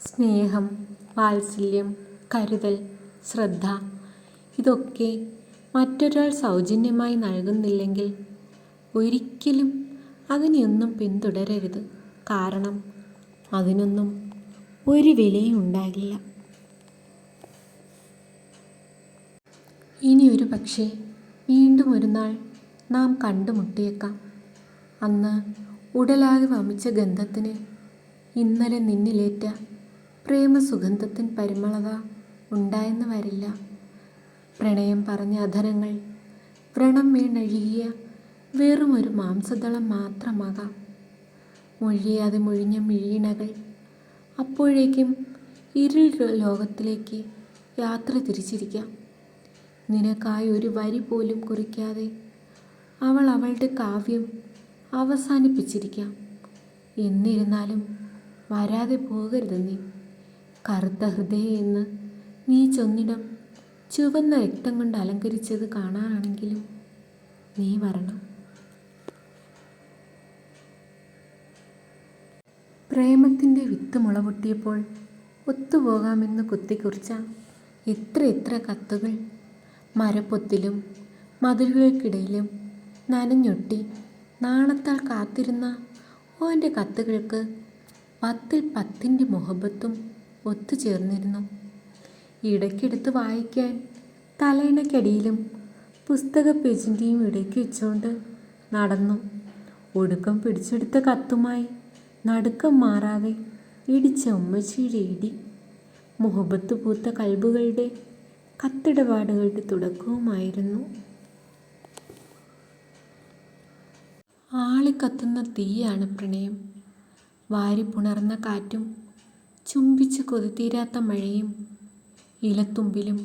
സ്നേഹം വാത്സല്യം കരുതൽ ശ്രദ്ധ ഇതൊക്കെ മറ്റൊരാൾ സൗജന്യമായി നൽകുന്നില്ലെങ്കിൽ ഒരിക്കലും അതിനെയൊന്നും പിന്തുടരരുത്. കാരണം അതിനൊന്നും ഒരു വിലയും ഉണ്ടാകില്ല. ഇനി ഒരു പക്ഷേ വീണ്ടും ഒരു നാൾ നാം കണ്ടുമുട്ടിയേക്കാം. അന്ന് ഉടലാകെ വമിച്ച ഗന്ധത്തിന് ഇന്നലെ നിന്നിലേറ്റ പ്രേമസുഗന്ധത്തിൻ പരിമളത ഉണ്ടായെന്ന് വരില്ല. പ്രണയം പറഞ്ഞ അധരങ്ങൾ വ്രണം വീണഴുകിയ വെറും ഒരു മാംസദളം മാത്രമാകാം. മൊഴിയാതെ മൊഴിഞ്ഞ മിഴീണകൾ അപ്പോഴേക്കും ഇരുൾ ലോകത്തിലേക്ക് യാത്ര തിരിച്ചിരിക്കാം. നിനക്കായി ഒരു വരി പോലും കുറിക്കാതെ അവൾ അവളുടെ കാവ്യം അവസാനിപ്പിച്ചിരിക്കാം. എന്നിരുന്നാലും വരാതെ പോകരുത് നീ. കറുത്ത ഹൃദയം എന്ന് നീ ചൊന്നിടം. ചുവന്ന രക്തം കൊണ്ട് അലങ്കരിച്ചത് കാണാനാണെങ്കിലും നീ വരണം. പ്രേമത്തിന്റെ വിത്ത് മുളപൊട്ടിയപ്പോൾ ഒത്തുപോകാമെന്ന് കുത്തിക്കുറിച്ച ഇത്ര ഇത്ര കത്തുകൾ മരപ്പൊത്തിലും മതിലുകൾക്കിടയിലും നനഞ്ഞൊട്ടി നാണത്താൽ കാത്തിരുന്ന ഓന്റെ കത്തുകൾക്ക് പത്തിൽ പത്തിന്റെ മുഹബത്തും ഒത്തുചേർന്നിരുന്നു. ഇടയ്ക്കെടുത്ത് വായിക്കാൻ തലയിണയ്ക്കടിയിലും പുസ്തക പേജിന്റെയും ഇടയ്ക്ക് വെച്ചുകൊണ്ട് നടന്നു. ഒടുക്കം പിടിച്ചെടുത്ത കത്തുമായി നടുക്കം മാറാതെ ഇടിച്ച ഉമ്മച്ചിയുടെ ഇടി. മുഹബത്ത് പൂത്ത കൽബുകളുടെ കത്തിടപാടുകളുടെ തുടക്കവുമായിരുന്നു. ആളിക്കത്തുന്ന തീയാണ് പ്രണയം. വാരിപ്പുണർന്ന കാറ്റും ചുംബിച്ച് കൊതിത്തീരാത്ത മഴയും ഇലത്തുമ്പിലും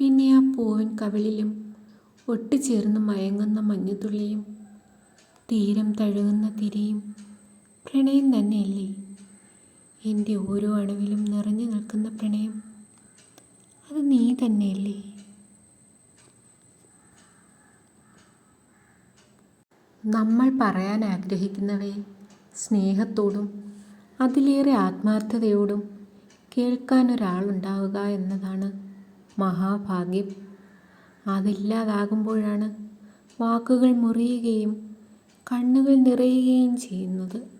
പിന്നെ ആ പൂവൻ കവിളിലും ഒട്ടിച്ചേർന്ന് മയങ്ങുന്ന മഞ്ഞുതുള്ളിയും തീരം തഴുകുന്ന തിരയും പ്രണയം തന്നെയല്ലേ? എന്റെ ഓരോ അണുവിലും നിറഞ്ഞു നിൽക്കുന്ന പ്രണയം അത് നീ തന്നെയല്ലേ? നമ്മൾ പറയാൻ ആഗ്രഹിക്കുന്നവയെ സ്നേഹത്തോടും അതിലേറെ ആത്മാർത്ഥതയോടും കേൾക്കാൻ ഒരാളുണ്ടാവുക എന്നതാണ് മഹാഭാഗ്യം. അതില്ലാതാകുമ്പോഴാണ് വാക്കുകൾ മുറിയുകയും കണ്ണുകൾ നിറയുകയും ചെയ്യുന്നത്.